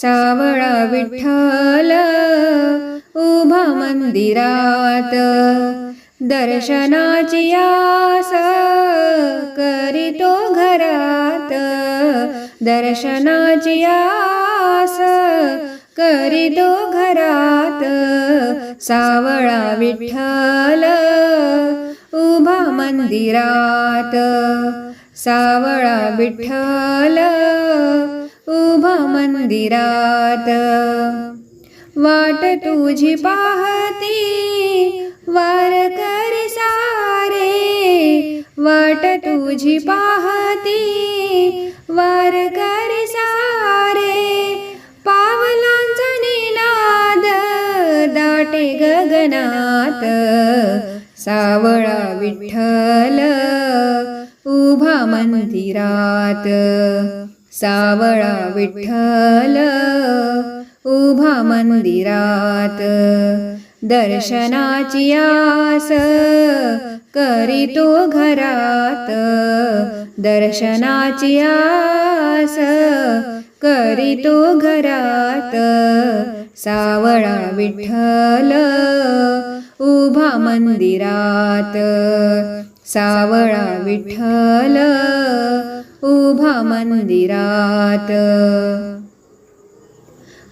सावळा विठ्ठल उभा मंदिरात दर्शनाची आस करीतो घरात. दर्शनाची आस करीतो घरात. सावळा विठ्ठल उभा मंदिरात सावळा विठ्ठल शोभा मंदिरात वाट तुझी पाहती वारकर सारे। वाट तुझी पाहती वारकर सारे। पावलांचा निनाद दाटे गगनात। सावळा विठ्ठल उभा मंदिरात। सावळा विठ्ठल उभा मंदिरात. दर्शनाची आस करीतो घरात. दर्शनाची आस करीतो घरात. सावळा विठ्ठल उभा मंदिरात. सावळा विठ्ठल उभा मंदिरात.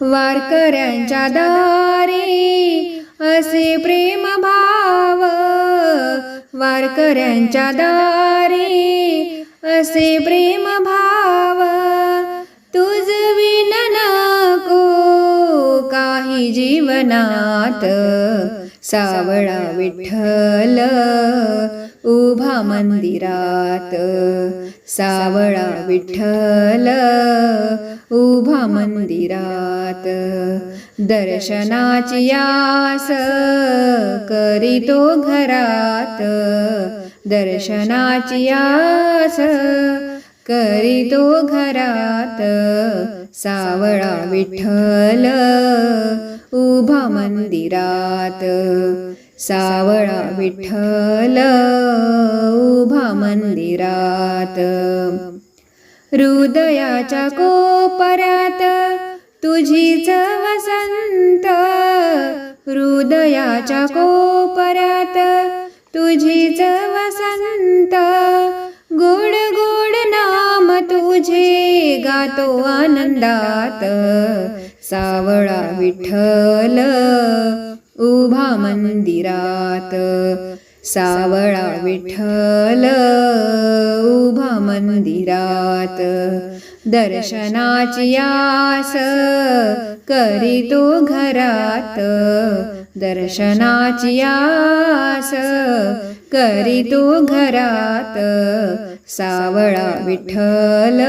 वारकऱ्यांच्या दारी असे प्रेम भाव वारकऱ्यांच्या दारी असे प्रेम भाव तुझ विन नको काही जीवनात. सावळा विठ्ठल उभा मंदिरात सावळा विठ्ठल उभा मंदिरात दर्शनाची आस करीतो घरात दर्शनाची आस करीतो घरात सावळा विठ्ठल उभा मंदिरात सावळा विठ्ठल उभा मंदिरात. हृदयाच्या कोपऱ्यात तुझीच वसंत हृदयाच्या कोपऱ्यात तुझीच वसंत गोड गोड नाम तुझे गातो आनंदात. सावळा विठ्ठल उभा मंदिरात. सावळा विठ्ठल उभा मंदिरात. दर्शनाची आस करीतो घरात. दर्शनाची आस करीतो घरात. सावळा विठ्ठल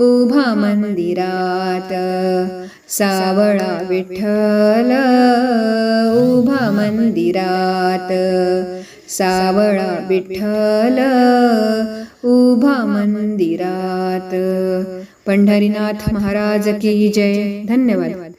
उभा मंदिरात. सावळा विठ्ठल उभा मंदिरात. सावळा विठ्ठल उभा मंदिरात. पंढरीनाथ महाराज की जय. धन्यवाद.